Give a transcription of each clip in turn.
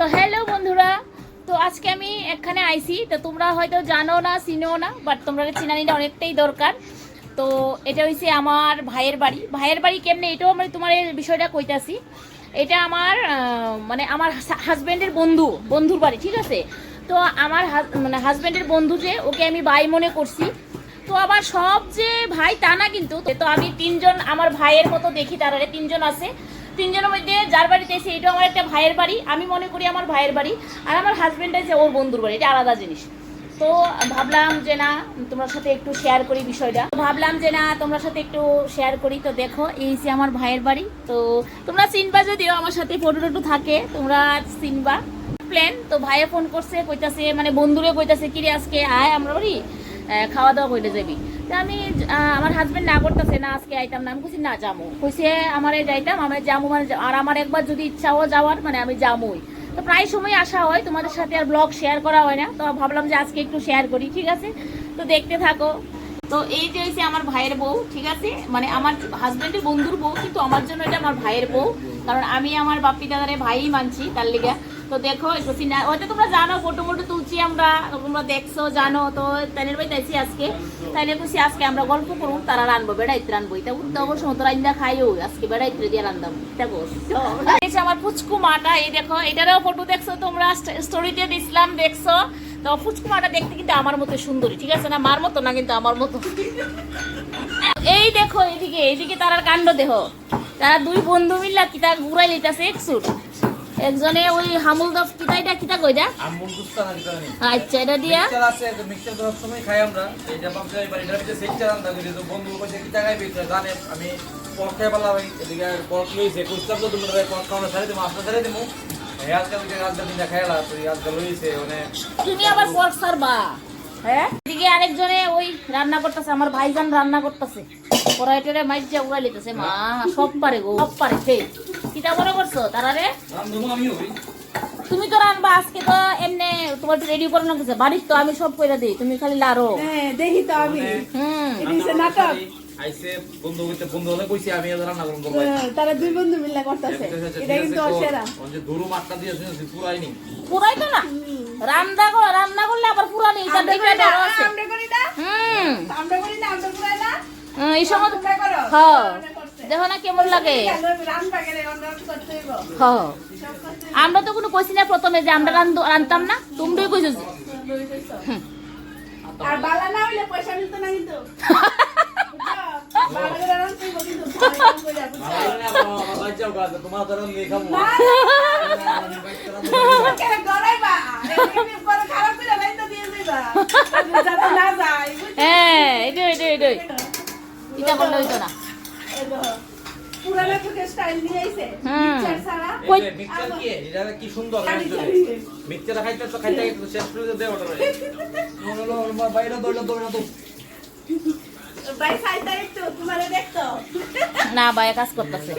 তো হ্যালো বন্ধুরা, তো আজকে আমি এখানে আইছি, তো তোমরা হয়তো জানো না চিনো না বাট তোমরা চিনানিটা অনেকটাই দরকার। তো এটা হইছে আমার ভাইয়ের বাড়ি। ভাইয়ের বাড়ি কেমনে, এটাও আমি তোমার বিষয়টা কইতাছি। এটা আমার মানে আমার হাজব্যান্ডের বন্ধু, বন্ধুর বাড়ি, ঠিক আছে? তো আমার মানে হাজব্যান্ডের বন্ধু যে, ওকে আমি ভাই মনে করছি। তো আবার সব যে ভাই তা না কিন্তু, তো আমি তিনজন, আমার ভাইয়ের মতো দেখি তারা তিনজন আছে। তিনজনের মধ্যে যার বাড়িতে এসে এটাও আমার একটা ভাইয়ের বাড়ি, আমি মনে করি আমার ভাইয়ের বাড়ি, আর আমার হাজব্যান্ড আছে ওর বন্ধুর বাড়ি, এটা আলাদা জিনিস। তো ভাবলাম যে না, তোমার সাথে একটু শেয়ার করি বিষয়টা। ভাবলাম যে না, তোমার সাথে একটু শেয়ার করি। তো দেখো, এই যে আমার ভাইয়ের বাড়ি, তো তোমরা চিনবা যদিও আমার সাথে ফটো টটো থাকে, তোমরা চিনবা। প্ল্যান তো ভাইয়ে ফোন করছে, কইতাছে মানে বন্ধুরে কইতাছে, কিরে আজকে আয় আমরা বাড়ি খাওয়া দাওয়া কইলে যাবি। তো আমি আমার হাজবেন্ড না করতেছে, না আজকে আইতাম, না, আমি কইছি, না যাব কইছে, আমারে যাইতাম আমি যাব মানে আর আমার একবার যদি ইচ্ছাও যাওয়ার মানে আমি যাবোই তো প্রায় সময় আসা হয়, তোমাদের সাথে আর ব্লগ শেয়ার করা হয় না। তো ভাবলাম যে আজকে একটু শেয়ার করি, ঠিক আছে? তো দেখতে থাকো। তো এই যে হচ্ছে আমার ভাইয়ের বউ, ঠিক আছে? মানে আমার হাজবেন্ডের বন্ধুর বউ, কিন্তু আমার জন্য এটা আমার ভাইয়ের বউ। কারণ আমি আমার বাপ্পি দাদারে ভাই মানছি, তার লিগা। তো দেখো একটু সিনা হয়তো তোমরা জানো ফটো মোটো তুলছি আমরা। তোমরা দেখছ জানো তো তাইনের বাড়ি তাইছি আজকে। তাইলে খুশি আজকে আমরা গল্প করব তারা রানবো বেড়াইতে রানবো এটা উঠতে অবশ্য মতো রান্না খাইও আজকে বেড়াইতে দিয়ে রান্দাম দেখো এই যে আমার ফুচকু মাটা এই দেখো এটারও ফটো দেখছ তোমরা? স্টোরিতে দিছিলাম দেখছ? তো ফুচকু মাটা দেখতে কিন্তু আমার মতো সুন্দরী ঠিক আছে না? মার মতো না কিন্তু আমার মতো। এই দেখো এইদিকে এইদিকে তারার কাণ্ড দেহ তারা দুই বন্ধু মিল্লা কিতা ঘুরাই লইতাছে এক সুট একজনে ওই হামুল দফ কিতা এটা? কিতা কইরা আমুল দুস্তা না আচ্ছা এটা দিয়া? মিক্সচার আছে তো মিক্সচার তো সবসময় খাই আমরা। এটা ভিতরে আনতে তো বন্ধু কইছে কি টাকায় বিক্রি জানে আমি পক খাই পালা ভাই এদিকে পক লইছে কুস্তাম তো তোমরা পক খাওয়া ছাড়ে দিমু আসলে ছাড়ে দিমু। এই আজকাল থেকে আজকাল দিন খাইলা তো আজকাল লইছে মানে তুমি আবার পর সারবা হ্যাঁ? এদিকে আরেকজনে ওই রান্না করতেছে আমার ভাইজান রান্না করতেছে। কড়াইটারে মাইজা উড়াই লিতেছে মা সব পারে গো। সব পারে সেই। কিতা মনে করছ? তারারে? তুমি তো রান্না আজকে তো এমনি তোমার রেডি করে না বাড়ির তো আমি সব কইরা দিই তুমি খালি লারো। হ্যাঁ দেখি তো আমি। হুম। এটা নাটক। আইছে বন্ধু হইতে বন্ধু হলে কইছি আমি আজ রান্না করব হ্যাঁ, তারা দুই বন্ধু মিলে করতেছে। এটা কিন্তু অসেরা। যে দূরু মাঠটা দিয়ে শুনেছি পুরাই নি পুরাই তো না রান্না করো রান্না করলে আবার পুরানি এটা আমরা দেখলে করি না, বড় আছে আমরা করি না? হুম। আমরা করি না আমরা করি না? এই সময় তোমরা করো। হ্যাঁ। দেখো না কেমন লাগে। আমরা তো কোনো কইছি না প্রথমে যে আমরা রান্ধতাম না তোমরাই কইছো। আর বালা না হইলে পয়সা মিলতো না কিন্তু? হ্যাঁ এটাই এটাই এটাই। এটা করলে হইতো না। পুরানা যুগের স্টাইল নিয়ে আইছে। মিক্সচার ছাড়া। কই- মিক্সচার কি? এটা কি সুন্দর খালি একদম। খালি। মিক্সচার খাইতে তো খাইতে শেষ করে দে ওটা নো নো নো বাইরে দৌড়া দৌড়া তো ভাই সাইতা একটু তোমারে দেখতো। না ভাই কাজ করতেছে।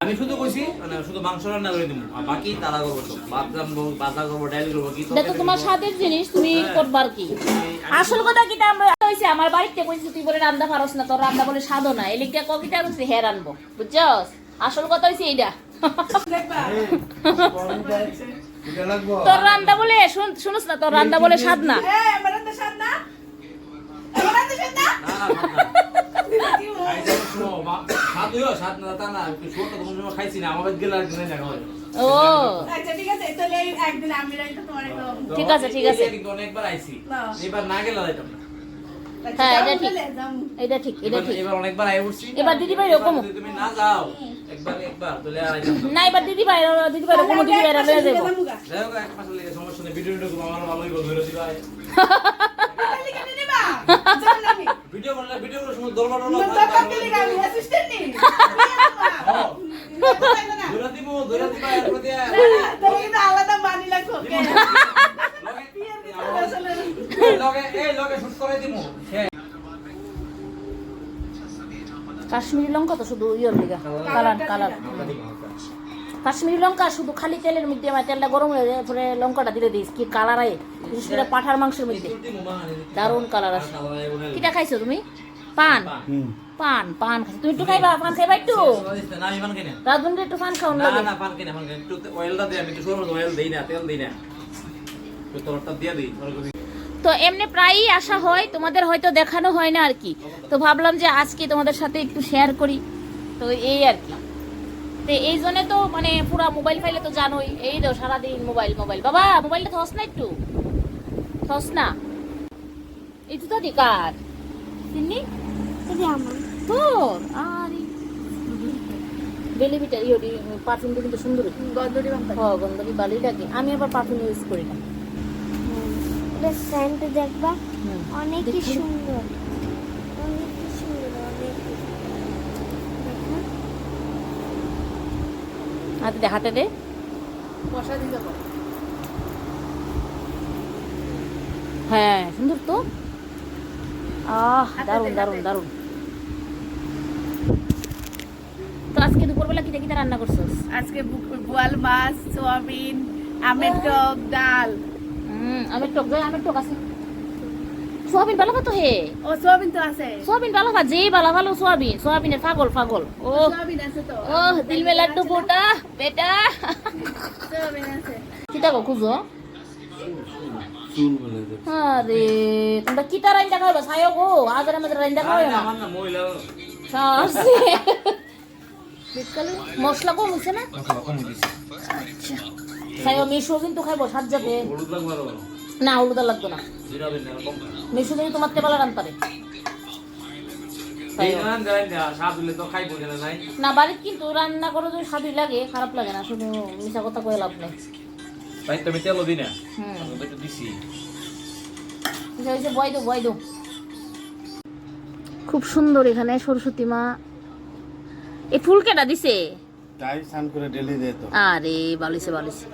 আমি শুধু কইছি মানে শুধু মাংস রান্না করে দিব আর বাকি তারা করব তো ভাত রান্নবো বাজা করব ডাল করব কি তো তোমার স্বাদের জিনিস তুমি করবার কি? আসল কথা আমরা হইছে আমার বাড়িতে কইছি তুই বলে রান্না পারস না তোর রান্না বলে স্বাদও না এলিকা কবিতা কইছি হে রানবো। বুঝছস? আসল কথা হইছে এইটা তোর রান্না বলে শুন শুনস না তোর রান্না বলে স্বাদ না। হয় আচ্ছা ঠিক আছে তাহলে এই একদিন আমি রাইতো তোমার একদম তো ঠিক আছে, ঠিক আছে। এই কিন্তু অনেকবার আইছি। এবার না গেলে হ্যাঁ, এটা ঠিক। এটা ঠিক এটা ঠিক। এবার অনেকবার আই উঠছি এবার দিদিভাই এরকম। তুমি না যাও। একবার একবার তাহলে আর না না এবার দিদি ভাই দিদি ভাই কোনো দিদি ভাই লয়ে যাব। যাই এক মাসের লেগে সমস্যা নেই। ভিডিও ভিডিও আমার ভালোই বল ধরে দিবা ভিডিও করলে ভিডিও করার সময় দরবার মন তো কাটলি আমি অ্যাসিস্ট্যান্ট নি। ধরে দিব ধরে দিবা এরপর দিয়া কাশ্মীরি লঙ্কা তো শুধু ইয়ের লিগা। Colour colour. কাশ্মীরি লঙ্কা শুধু খালি তেলের মধ্যে আমার তেলটা গরম হয়ে যায় পরে লঙ্কাটা দিলে দিস কি কালার আয়। বিশেষ করে পাঠার মাংসের মধ্যে। দারুণ কালার আছে। কিটা খাইছো তুমি? পান? পান। পান খাচ্ছি তুমি একটু খাইবা পান খাইবা একটু। না আমি পান কিনে রাজুন একটু পান খাও না না পান কিনে একটু অয়েলটা দিই আমি একটু সরু অয়েল দেই না তেল দেই না। একটু তরটা দিয়ে দিই তো এমনি প্রায়ই আসা হয় তোমাদের হয়তো দেখানো হয় না আর কি। তো ভাবলাম যে আজকে তোমাদের সাথে একটু শেয়ার করি। তো এই আর কি। তো এই জন্য তো মানে পুরা মোবাইল ফাইলে তো জানোই এই তো সারাদিন মোবাইল মোবাইল বাবা মোবাইলটা থস না একটু? থস না? এই তো তো কার? চিনি তোর? আরে। বেলিবিটা ইয়ে পারফিউমটা কিন্তু সুন্দর গন্ধটি হ্যাঁ গন্ধবি ভালোই লাগে আমি আবার পারফিউম ইউজ করি না। এটা স্যান্ড দেখবা দেখি। সুন্দর। অনেক সুন্দর অনেক হাতে দে হাতে দে। বসা দিতে হ্যাঁ সুন্দর তো। আহ দারুণ দারুণ দারুণ তো আজকে দুপুরবেলা কিটা কিটা রান্না করছ আজকে বোয়াল মাছ সোয়াবিন আমের টক ডাল। হুম আমের টক আমের টক আছে। সোয়াবিন ভালো তো হে? ও সোয়াবিন তো আছে। সোয়াবিন ভালো খা যে ভালো ভালো সোয়াবিন সোয়াবিনের পাগল পাগল। ও সোয়াবিন আছে তো। ও দিল মে লাড্ডু ফোটা বেটা। সোয়াবিন আছে। কিটা গো খুঁজো? আরে তোমরা কিটা রান্না খাইবা ছায়ো গো আজের আমাদের রান্না খাও না না মহিলা সাসে মশলা কম হচ্ছে না? কম দিছি ছায়ো মিশো কিন্তু খাইবো সাত যাবে না হলুদ আর লাগতো না। মিশু কিন্তু তোমার তেবালা রান পারে। না বাড়ির কিন্তু রান্না করে যদি স্বাদই লাগে খারাপ লাগে না শুধু মিশা কথা কয়ে লাভ নেই। তাই তুমি তেলও দিই না। হুম। আমি তো একটু দিছি। বয় দো বয় দো। খুব সুন্দর এখানে সরস্বতী মা। এই ফুল কেটা দিছে? তাই স্নান করে ডেলি দে আরে ভালোইছে ভালোইছে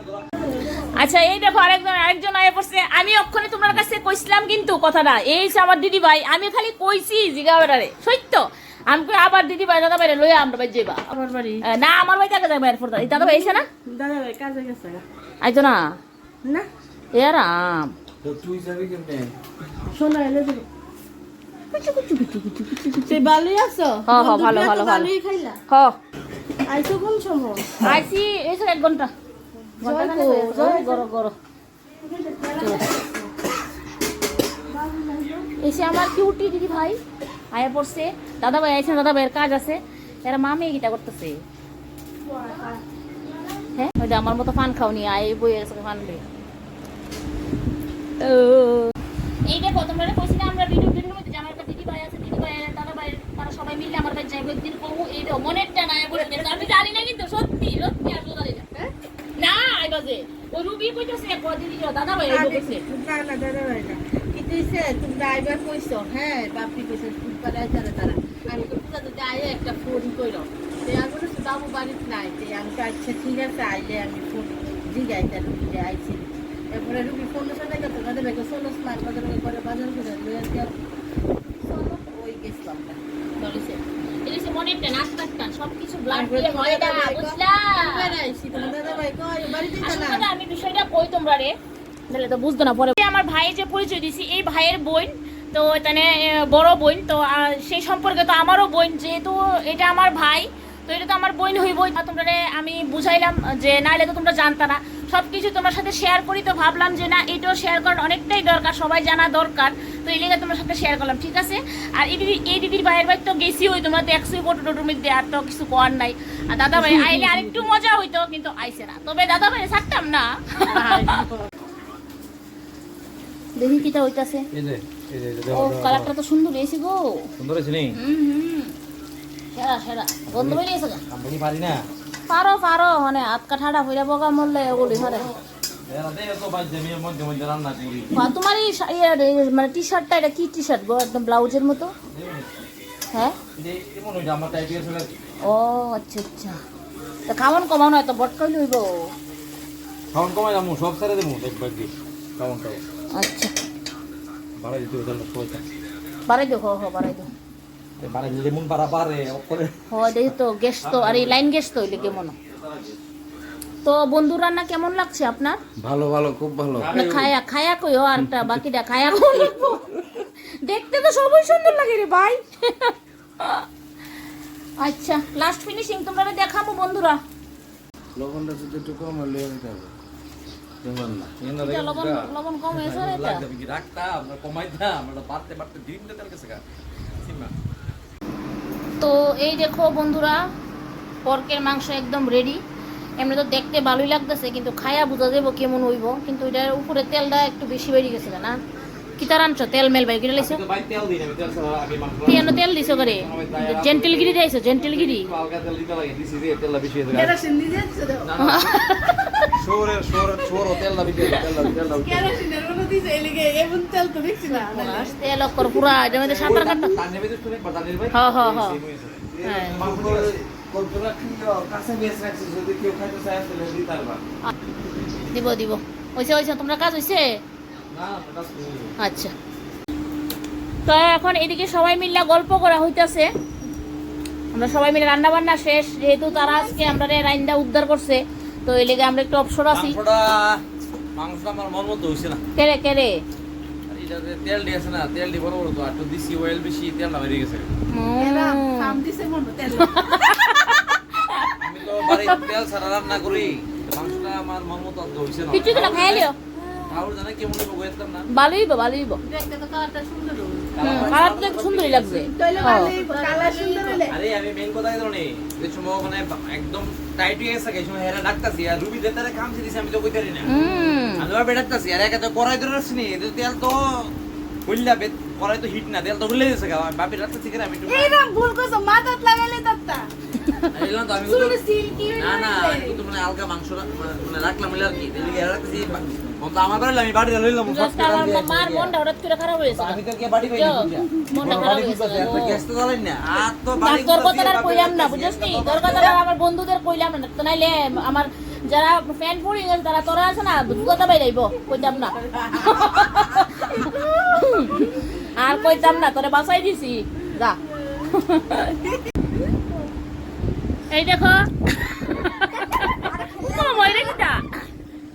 আচ্ছা এই দেখো আরেকজন আরেকজন আয় পড়ছে। আমি অক্ষণে তোমার কাছে কইছিলাম কিন্তু কথাটা। এই আমার দিদি ভাই আমি খালি কইছি জিগাওয়ারে সত্য? আমি কই আবার দিদি ভাই দাদা ভাইরে লইয়া আমরা বাই যাইবা। আমার বাড়ি? না আমার ভাই টাকা যাবে এরপর দাদা ভাই এসে না? দাদা ভাই কাজে গেছে আইতো না? না। এ আরাম। তুই যাবি কেমনে? শোনা এলে দেবো তুই ভালোই আছো হ, হ, ভালো, ভালো, ভালো। খাইলা। হ। আইছো কোন সময় আইছি এসে এক ঘণ্টা এসে আমার কিউটি দিদি ভাই আয়া পড়ছে দাদা ভাই আইছে দাদা ভাইয়ের কাজ আছে। এরা মামে গিটা করতেছে হ্যাঁ ওই আমার মতো পান খাওনি আয় বই বে এই দেখো তোমরা কইছি না আমরা ভিডিও ভিডিওর মধ্যে যে আমার একটা দিদি ভাই আছে দিদি ভাই দাদা ভাই তারা সবাই মিলে আমার ভাই যাইব একদিন করব এই দেখো মনেরটা না বলে আমি জানি না কিন্তু সত্যি সত্যি আসলে জানি না। হ্যাঁ? না আই বাজে। ওই রুবি কইতেছে দিদি দাদা ভাই কইতেছে। না না দাদা ভাই না। কিন্তু সে তুমি আইবার কইছো হ্যাঁ বাপি কইছে তারা তারা। আমি তো পূজা দিতে আইয়া একটা ফোন কইরো। তে আমি বলেছি বাবু বাড়িতে নাই। তে আমি তো আচ্ছা ঠিক আছে আইলে আমি ফোন জিগাই তার রুগীরে আইছি। এরপরে রুগী ফোন সাথে গেছে দাদা ভাইকে চলো স্নান বাজার করে বাজার করে লইয়া দিয়া চলো ওই গেছিলাম না বলেছে মনেরটা সবকিছু ব্লাড দিয়ে হয় না ভাই বুঝলা? ভাই আসলে আমি বিষয়টা কই তোমরা রে? তাহলে তো বুঝতো না পরে আমার ভাইয়ের যে পরিচয় দিছি এই ভাইয়ের বোন তো এখানে বড় বোন তো সেই সম্পর্কে তো আমারও বোন যেহেতু এটা আমার ভাই তো এটা তো আমার বোন হইবই। আর তোমরা আমি বুঝাইলাম যে নাইলে তো তোমরা জানতা না। সব কিছু তোমার সাথে শেয়ার করি তো ভাবলাম যে না এটাও শেয়ার করার অনেকটাই দরকার সবাই জানা দরকার। তো এই লেগে তোমার সাথে শেয়ার করলাম ঠিক আছে? আর এই দিদি এই দিদির ভাইয়ের ভাই তো গেছি হই তোমরা তো একশো ফটো টোটোর মধ্যে আর তো কিছু করার নাই। আর দাদা ভাই আইলে আরেকটু মজা হইতো কিন্তু আইসে না। তবে দাদা ভাই ছাড়তাম না। দেখি কিটা হইতাছে। এই যে এই যে ও কালারটা তো সুন্দর এসে গো। সুন্দর আছে নেই হুম হুম। সেরা সেরা আমি পারি না? পারো পারো মানে হাত কাঠাটা হইরা বগা মরলে ওগুলি দেয় আর তোমার মানে টি শার্টটা এটা কি টি শার্ট গো একদম ব্লাউজের মতো? হ্যাঁ ও আচ্ছা আচ্ছা। তা খাওয়ান কমানো হয় তো বটকাই লইব খাওয়ান কমাই সব ছেড়ে দেবো দেখবার খাওয়ান আচ্ছা। বাড়াই দিতে বাড়াই দিও হ হ বাড়াই দিও মন বাড়া করে দেখি তো গ্যাস তো আর এই লাইন গ্যাস তো হইলে কেমন? তো বন্ধু রান্না কেমন লাগছে আপনার? ভালো ভালো খুব ভালো। খায়া খায়া একটা বাকিটা খায়া কই দেখতে তো সবই সুন্দর লাগে রে ভাই। আচ্ছা লাস্ট ফিনিশিং তোমরা দেখাবো বন্ধুরা। লবণটা যদি একটু কম হলে হবে। লবণ লবণ কম হয়েছে না এটা। রাখতাম কমাইতাম আমরা বাড়তে বাড়তে দিন তো এই দেখো বন্ধুরা পর্কের মাংস একদম রেডি এমনি তো দেখতে ভালোই লাগতেছে কিন্তু খায়া বোঝা যাব কেমন হইব। কিন্তু এটার উপরে তেলটা একটু বেশি বেরিয়ে গেছে না? কি তার আনছো? তেল মেল ভাই কিনে লাইছো? তেল তেল দিছো করে? জেন্টেলগিরি দিয়েছ জেন্টেলগিরি? তেল দিছি? তো। কেরোসিনের এমন তেল তো দেখছি না। তেল অক্ষর পুরা মধ্যে সাঁতার কাটো। তার নেবে তো তুমি হ্যাঁ, হ্যাঁ, হ্যাঁ। হ্যাঁ। কি যদি কেউ খাইতে চায় তাহলে দিতে পারবা দিব দিব। তোমরা কাজ না ওটা আচ্ছা। তো এখন এদিকে সবাই মিলে গল্প করা হইতাছে। আমরা সবাই মিলে রান্না বান্না শেষ যেহেতু তারা আজকে আমরা রাইন্দা উদ্ধার করছে। তো এই লেগে আমরা একটু অবসর আছি। মাংসটা আমার মন মতো না। কেরে কেরে তেল দিয়েছে না তেল দি বড় বড় তো আর একটু দিছি অয়েল বেশি বেরিয়ে গেছে। এরা দিছে মনে তেল। আমি তো বাড়িতে তেল ছাড়া রান্না করি মাংসটা আমার মন মতো না। কিছু কাউর কেমন হইব কইতাম না। ভালোই ভালোই দেখতে তো কালারটা সুন্দর হলো। কালার তো সুন্দরই লাগছে। হ্যাঁ। আরে আমি মেইন কথা জানি যে সময় মানে একদম টাইট হয়ে গেছে এই সময় হেরা ডাকতাছি আর রুবি দেতারে কাম দিছি আমি তো কইতারি না। আমি তো বেড়াতাছি আর একে তো কড়াই ধরে নি তেল তো হইলা বে কড়াই তো হিট না তেল তো হুলে গেছে গা বাপি করে আমি ভুল মাথাত লাগাইলে না না। আমি মানে হালকা মাংস মানে রাখলাম হইলে আর কি রাখতেছি তো আমার বাড়ি আমি বাড়ি লইলাম মার মনটা হঠাৎ করে খারাপ হয়েছে আমি তো কে বাড়ি যা, পাইনি মনটা খারাপ হয়েছে ও। গ্যাস তো জ্বালাই না আর তো না, বাড়ি তোর কথা আর কইলাম না বুঝছিস নি? তোর কথা আমার বন্ধুদের কইলাম না তো নাইলে আমার যারা ফ্যান তারা তোরা আছে না কথা বাইরাইব কইতাম না। আর কইতাম না তোরে বাঁচাই দিছি যা। এই দেখো। উমা মরে কিটা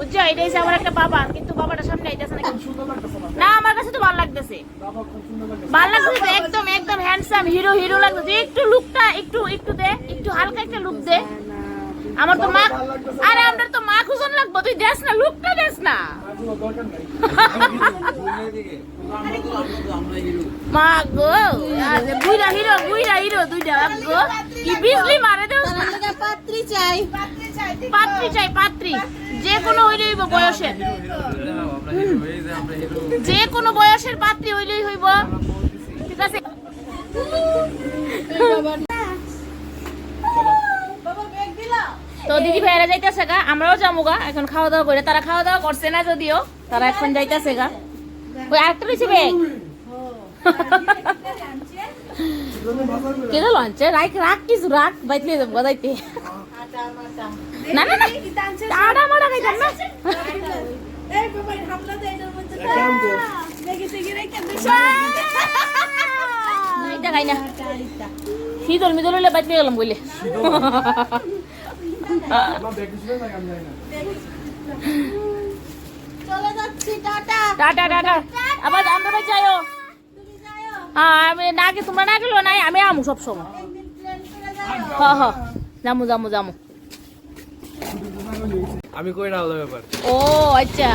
বুঝছ? এটা হইছে আমার একটা বাবা কিন্তু বাবাটা সামনে আইতেছে না না আমার কাছে তো ভালো লাগতেছে। ভালো লাগতেছে একদম একদম হ্যান্ডসাম হিরো হিরো লাগতেছে। একটু লুকটা একটু একটু দে একটু হালকা একটা লুক দে। আমার তো মা আরে আমরা তো মা খুশন লাগবো তুই দেস না লুকটা দেস না। মা গো বুইরা হিরো বুইরা হিরো দুইটা গো। কি বিজলি মারে দেস না। পাত্রী চাই। পাত্রী চাই পাত্রী। যে কোনো হইলেই হইব বয়সের যে কোনো বয়সের পাত্রী হইলেই হইব। ঠিক আছে? তো দিদি ভাইরা যাইতেছে গা, আমরাও যাব গা, এখন খাওয়া দাওয়া করে। তারা খাওয়া দাওয়া করছে না যদিও, তারা এখন যাইতেছে গা। ওই আরেকটা রয়েছে ব্যাগ কে গেল আনছে রাখ রাখ কিছু, রাখ, বাইতে যাব মাটা না না না। আড়া মারা না। খাই না বাইতে গেলাম টাটা টাটা। হ্যাঁ আমি না তোমরা না গেলেও নাই, আমি আমু সব সময় হ্যাঁ জামু জামু জামু আমি কই না হলো ব্যাপার। ও আচ্ছা।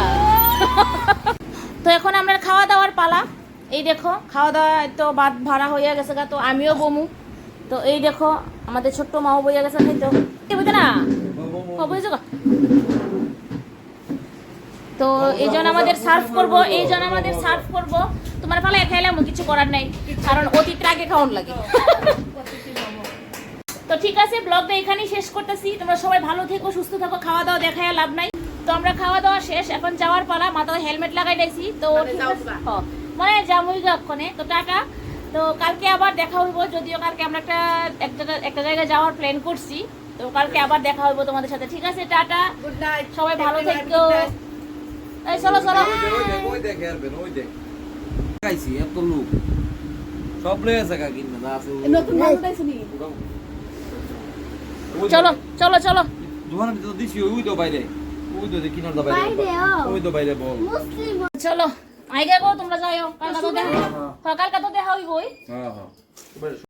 তো এখন আমরা খাওয়া দাওয়ার পালা। এই দেখো খাওয়া দাওয়া তো ভাত ভাড়া হইয়া গেছে গা, তো আমিও বমু। তো এই দেখো, আমাদের ছোট্ট মাও বইয়া গেছে খাইতো। এ বুঝতে না? তো এই জন্য আমাদের সার্ভ করব, এই জন্য আমাদের সার্ভ করব। তোমার পালা খাইলাম কিছু করার নাই, কারণ অতীত আগে খাওয়ান লাগে। তো ঠিক আছে ব্লগটা এখানেই শেষ করতেছি। তোমরা সবাই ভালো থেকো সুস্থ থাকো খাওয়া দাওয়া দেখায় লাভ নাই। তো আমরা খাওয়া দাওয়া শেষ এখন যাওয়ার পালা মাথায় হেলমেট লাগাই দিয়েছি। তো মানে মানে যাবই গা তো টাটা। তো কালকে আবার দেখা হইব যদিও কালকে আমরা একটা একটা একটা জায়গায় যাওয়ার প্ল্যান করছি। তো কালকে আবার দেখা হইব তোমাদের সাথে। ঠিক আছে টাটা। গুড নাইট সবাই ভালো থেকো। এই চলো চলো। ওই দেখ, ওই দেখ। খাইছি, এত লোক। সব লয়ে আছে কাকি না, আছে। নতুন মানুষ আইছনি চলো। চলো চলো তো দিছি, ওই তো বাইরে। ওই তো কিনার দা বাইরে। ওই তো বাইরে বল। চলো আইগা গো তোমরা যাইও কালকা তো দেখা হ্যাঁ, কালকা তো দেখা হইবই হ্যাঁ, হ্যাঁ।